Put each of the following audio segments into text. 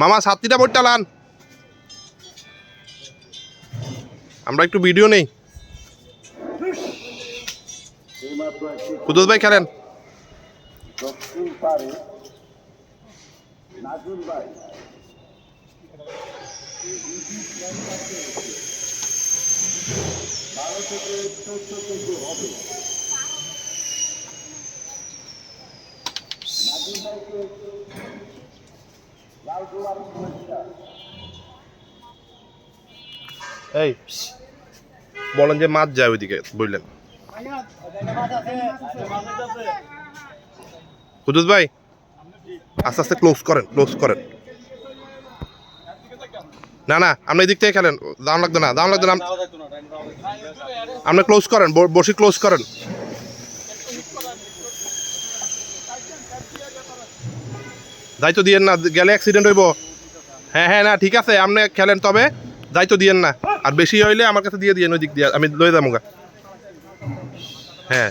মামা সাতটিটা বোর্ড লান। আমরা একটু ভিডিও নেই। কুদুস ভাই খেলেন। দক্ষিণ বলেন যে মাছ যায় ওইদিকে, বুঝলেন? কুদুস ভাই, আস্তে আস্তে ক্লোজ করেন ক্লোজ করেন। না না, আপনি এদিক থেকে খেলেন, দাম লাগতো না, দাম লাগতো না। আপনি ক্লোজ করেন বসি ক্লোজ করেন। দায়িত্ব দিয়েন না, গেলে অ্যাক্সিডেন্ট হইব। হ্যাঁ হ্যাঁ না, ঠিক আছে, আপনি খেলেন তবে। দায়িত্ব দিয়েন না। আর বেশি হইলে আমার কাছে দিয়ে দিয়েন ওই দিক দিয়ে। আমি লয়ে যাব গা। হ্যাঁ।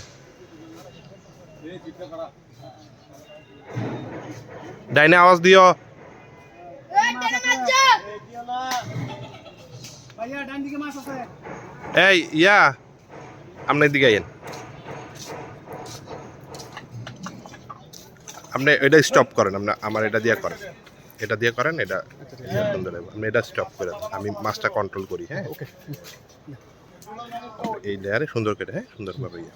ডাইনে আওয়াজ দিও। এই ইয়া আপনার দিকে আইন আপনি এটা স্টপ করেন আপনি আমার এটা দিয়ে করেন। এটা দিয়ে করেন এটা। আপনি এটা স্টপ করে আমি মাছটা কন্ট্রোল করি হ্যাঁ ওকে এই লেয়ারে সুন্দর করে হ্যাঁ সুন্দরভাবে ইয়ে।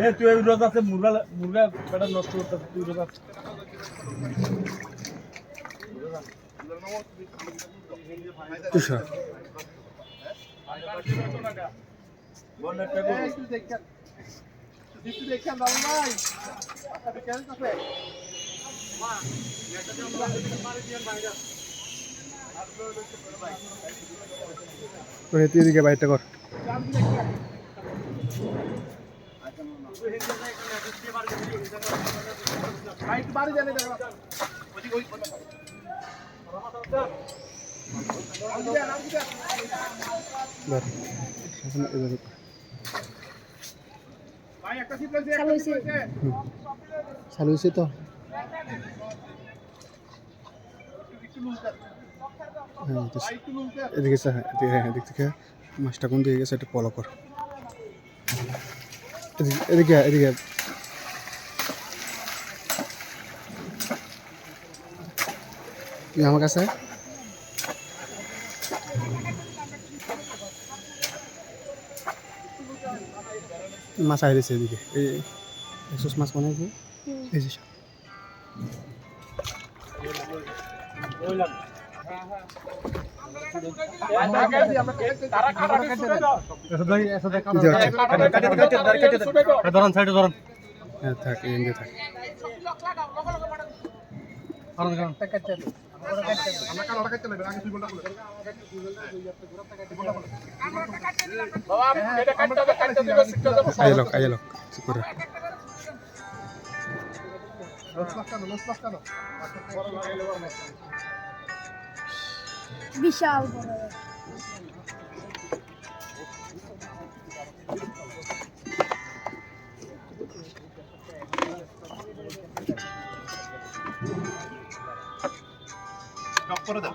এ তুই এই রোজ আছে তুই এদিকে বাইরটা কর। চালু হয়েছে। হ্যাঁ তো? এদিকে হ্যাঁ এদিক থেকে মাছটা কোন দিকে গেছে এটা ফলো কর। এদিকে এদিকে আমার কাছে। মাছ আইলেছে এদিকে। এই এসোস মাছ আছে? এই যে ধরন সাইডে ধরন হ্যাঁ থাক এমনি থাক আইলো আইলো করে বিশাল বড় স্টপ করে দেন